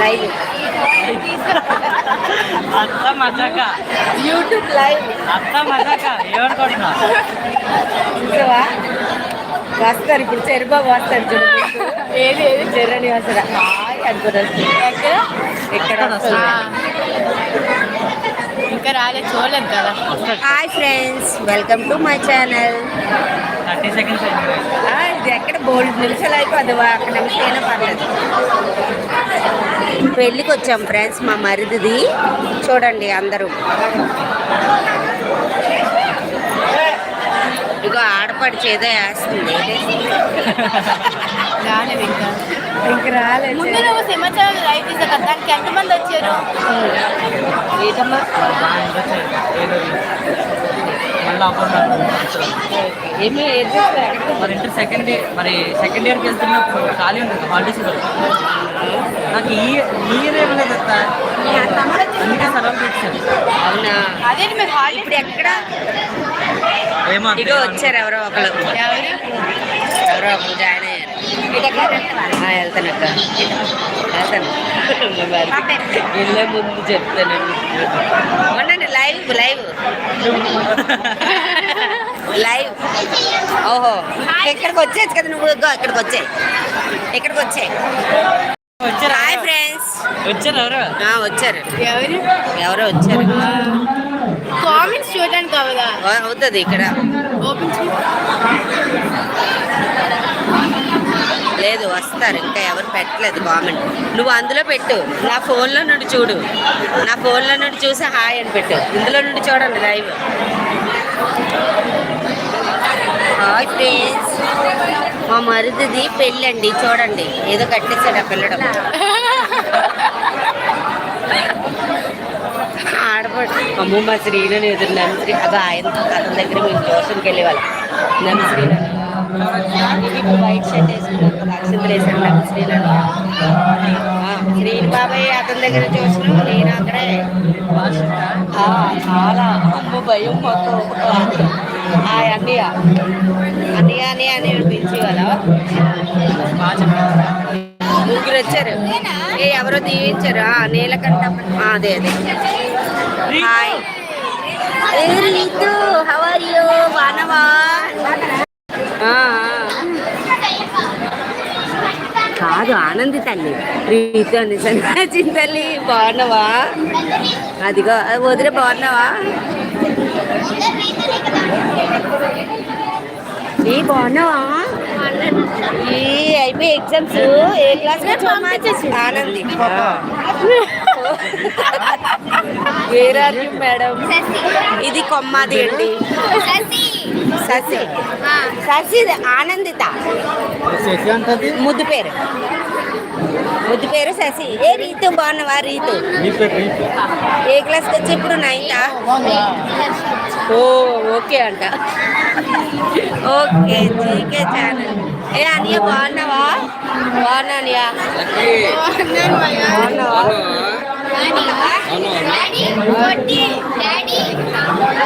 Live అత్త మజాక. YouTube live అత్త మజాక. ఏమనుకుంటున్నా వస్తారు ఇప్పుడు చెరుబాబు వస్తాడు చూడు. మీకు. ఏది ఏది? చెర్రని వస్తాడు హాయ్ అనుకుని ఎక్కడ? ఇంకా రాలే చూడలేదు కదా. Hi friends welcome to my channel. Thirty seconds ఇది ఎక్కడ బోల్డ్ నిమిషాలు అయిపోద్ది అక్కడ నిమిషం అయినా పర్లేదు. పెళ్ళికి వచ్చాం ఫ్రెండ్స్ మా మరిదిది. చూడండి అందరూ. ఇగో ఆడపడి చేదో వేస్తుంది. రాలేదు ఇంకా ఇంక రాలేదు ముందు నువ్వు సింహాచలం కదా దానికి ఎంతమంది వచ్చారు? ఏంటమ్మా? మళ్ళీ అప్పుడు మరి ఇంటర్ సెకండ్ ఇయర్ మరి సెకండ్ ఇయర్కి వెళ్తున్నప్పుడు ఖాళీ ఉంది హాలిడేస్ నాకు ఈ ఈ ఇయర్ ఏమైనా చెప్తా అందుకే సెలవు పెట్టాను అవునా? అదే మీరు హాలిడే ఇప్పుడు ఎక్కడ? ఏమో ఇగో వచ్చారు ఎవరో ఒకరు ఎవరు? ఎవరో ఒకరు జాయిన్ వెళ్తానక్క. వెళ్తాను. వెళ్ళే ముందు చెప్తాను. ఉండండి లైవ్ లైవ్. లైవ్. ఓహో. ఇక్కడికి వచ్చేది కదా నువ్వు? ఇక్కడికి వచ్చాయి. ఇక్కడికి వచ్చాయి. వచ్చారా? హాయ్ ఫ్రెండ్స్ వచ్చారు ఎవరు? వచ్చారు. ఎవరు? ఎవరో వచ్చారు. కామెంట్స్ చూడడానికి ఆ, అవుతుంది ఇక్కడ. ఓపెన్ చేయి. లేదు వస్తారు. ఇంకా ఎవరు పెట్టలేదు కామెంట్ నువ్వు అందులో పెట్టు. నా ఫోన్లో నుండి చూడు. నా ఫోన్లో నుండి చూసి హాయ్ అని పెట్టు. ఇందులో నుండి చూడండి లైవ్. Hi friends. మా మరిదిది పెళ్ళండి. చూడండి. ఏదో కట్టేశాడు ఆ పిల్లడు. ఆడపడు అమ్మ మా శ్రీనని ఎదురు నమ్శ్రీ అదో ఆయన అతని దగ్గర మేము ట్యూషన్కి వెళ్ళేవాళ్ళం. నమ్మ శ్రీను. వైట్ షర్ట్ వేసుకున్నాం అక్షంతలు శ్రీని బాబాయ్ అతని దగ్గర చూసిన నేను అక్కడే చాలా అమ్మ భయం మొత్తం ఆ అన్నయ్య అన్నయ్య అని అని పిలిచి ముగ్గురు వచ్చారు ఏ ఎవరో దీవించారు ఆ, నీలకంఠ ఆ, అదే అదే హాయ్ హౌ కాదు ఆనంది తల్లి. రీతు అని సన్నాచిన తల్లి బాగున్నావా? అదిగో అది వదిలే బాగున్నావా? ఏ బాగున్నావా? ఈ అయిపోయి ఎగ్జామ్స్ ఏ క్లాస్ ఆనంది. వేరే మేడం ఇది కొమ్మాది అండి. ససి. ససి. ఆనందిత. శశి అంటది? ముద్దు పేరు. ముద్దు పేరు శశి ఏ రీతు బాగున్నావా రీతు? ఏ క్లాస్కి వచ్చి ఇప్పుడు నైన్తా ఓ ఓకే అంట. Okay GK channel. ఏ అనియ బాగున్నావా? బాగున్నా అనియ. బాగున్నావా?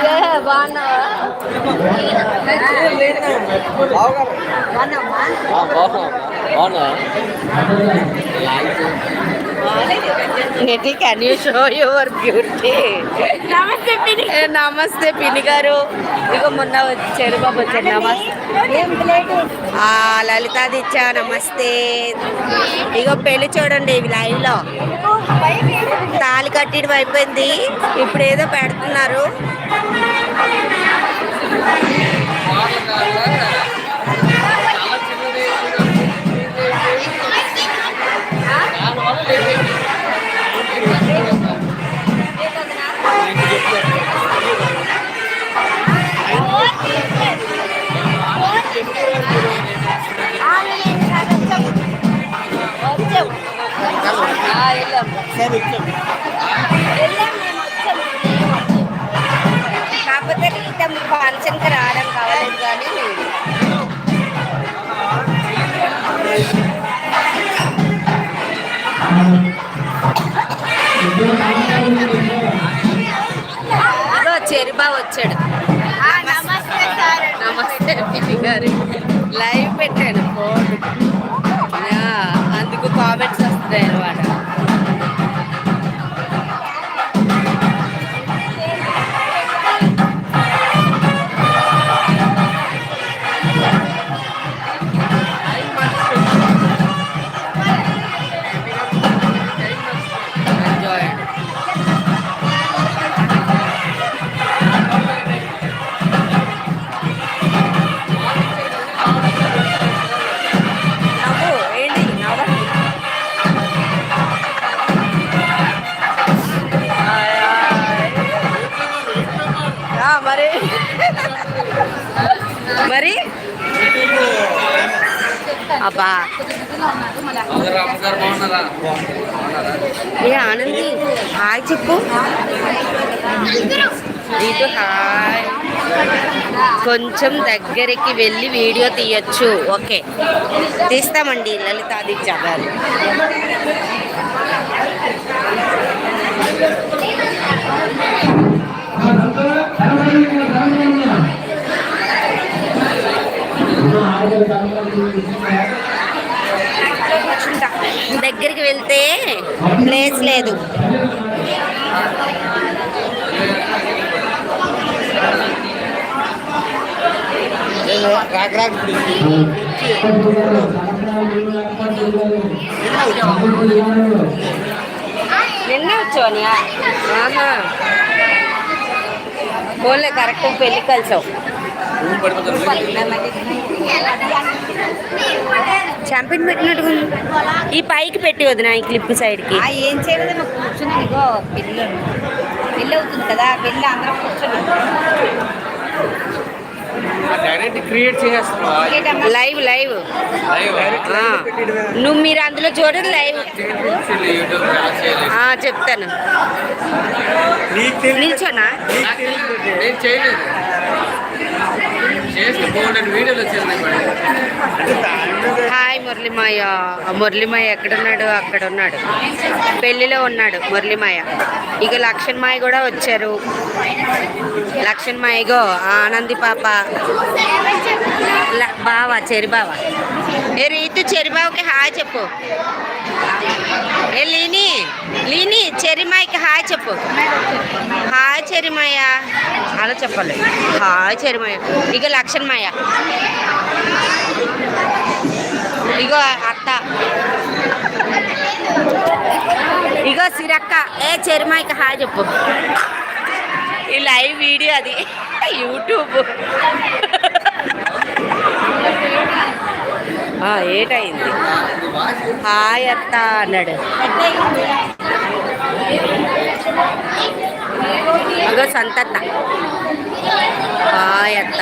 ఏ, బాగున్నావా బాగున్నావా Niti, can నమస్తే. పిని నమస్తే గారు ఇక మొన్న వచ్చారు బాబు వచ్చారు నమస్తే ఆ, లలితాదిత్య నమస్తే ఇగో పెళ్ళి చూడండి ఇవి లో తాళి కట్టడం అయిపోయింది. ఇప్పుడు ఏదో పెడుతున్నారు. మేము వచ్చాము కాకపోతే రీత ఫంక్షన్కి రావడం కావలేదు కానీ. చెరుబా వచ్చాడు. నమస్తే సార్. నమస్తే గారు. లైవ్ పెట్టాను. అబ్బా. ఏ ఆనంది హాయ్ చెప్పు. మీకు హాయ్. కొంచెం దగ్గరికి వెళ్ళి వీడియో తీయచ్చు. ఓకే. తీస్తామండి లలితాదిత్య గారు దగ్గరికి వెళ్తే ప్లేస్ లేదు. నిన్న వచ్చావనియా ఆహా. పోలే కరెక్ట్ పెళ్ళి కలిసావు. చాంపియన్ పెట్టినట్టుగా ఉంది. ఈ పైకి పెట్టి వదిన ఈ క్లిప్ సైడ్కి ఆ ఏం చేయలేదు మాకు కూర్చుని ఇగో పెళ్ళి. పెళ్ళి అవుతుంది కదా పెళ్ళి అందరం కూర్చుని. డైరెక్ట్ క్రియేట్ చేసేస్తున్నా లైవ్ లైవ్. నువ్వు మీరు అందులో చూడండి లైవ్ చెప్తాను. నిల్చోనా నేను చేయలేదు చేస్తే బాగుంటుంది వీడియోలు వచ్చేది హాయ్ మురళిమాయ మురళిమాయ ఎక్కడున్నాడు? అక్కడ ఉన్నాడు పెళ్ళిలో ఉన్నాడు మురళిమాయ ఇక లక్ష్మణ్మాయ కూడా వచ్చారు. లక్ష్మణ్ మాయగో ఆనంది పాప. ల- బావ చెరి బావ. ఏ రీతు చెరి హాయ్ చెప్పు. ఏ లీని లీని చెరిమాయికి హాయ్ చెప్పు. హాయ్ చెరిమాయ. అలా చెప్పాలి. హాయ్ చెరిమాయ. ఇక లక్షణమాయ. ఇగో అత్త. ఇగో సిరక్క. ఏ చెరిమాయికి హాయ్ చెప్పు. ఈ లైవ్ వీడియో అది. యూట్యూబ్. ఆ, ఏటయింది? హాయ్ అత్త అన్నాడు. అదో సంతత్త. హాయ్ అత్త.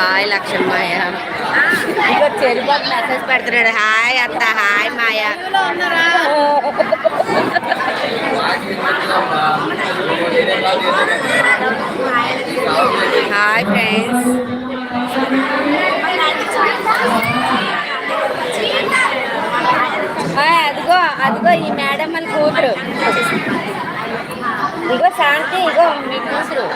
హాయ్ లక్ష్మయ్య. ఇగో చెరుబాబు మెసేజ్ పెడుతున్నాడు. హాయ్ అత్త హాయ్ మాయ. Hi friends. అదిగో అదిగో ఈ మేడం మన కూతురు. ఇగో శాంతి ఇగో మీ కూతురు.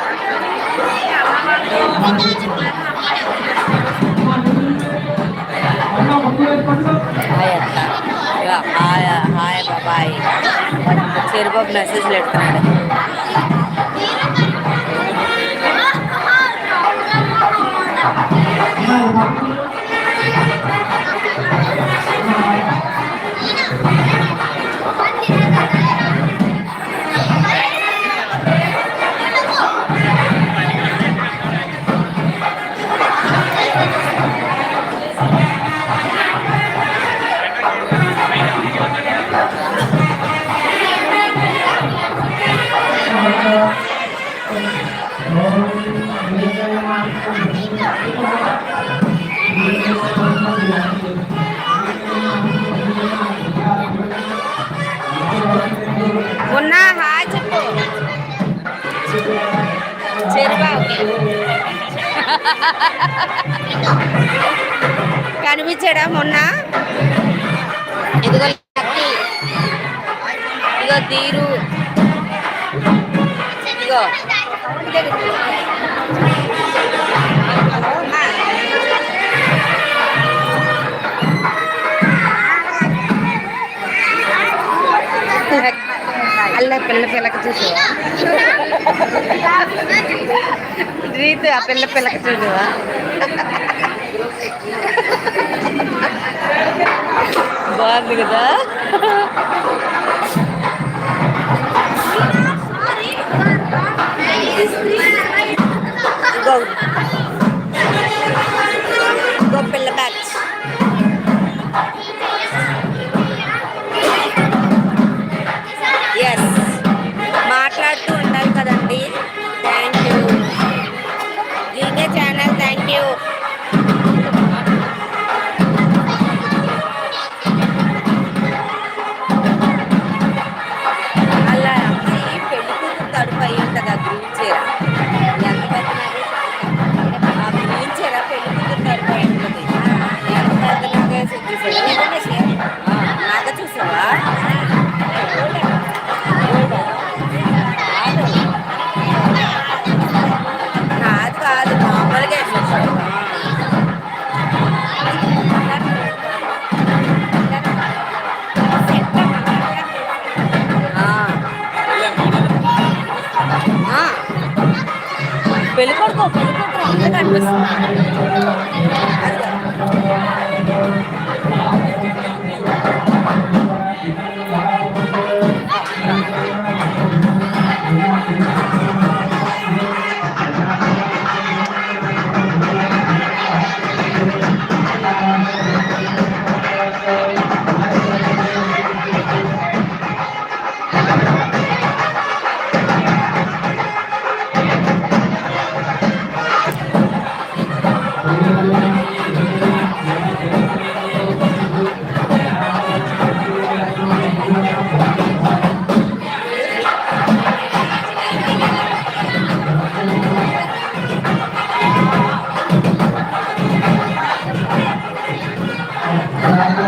హాయ్ అత్త ఇగో హాయ్ హాయ్ బాబాయ్. చెరుబాబు మెసేజ్ పెడుతున్నాడు ఉన్నా కనిపించాడా మొన్న? ఇదిగో లక్కీ. ఇదిగో తీరు ఇదిగో. అల్ల పిల్ల పిల్లకి చూసావా? రీతు ఆ పిల్ల పిల్లకి చూసావా? బాగుంది కదా? గో పెళ్ళి కొడుకు పెళ్ళి కొడుకు అందరూ కనిపిస్తుంది. Gracias.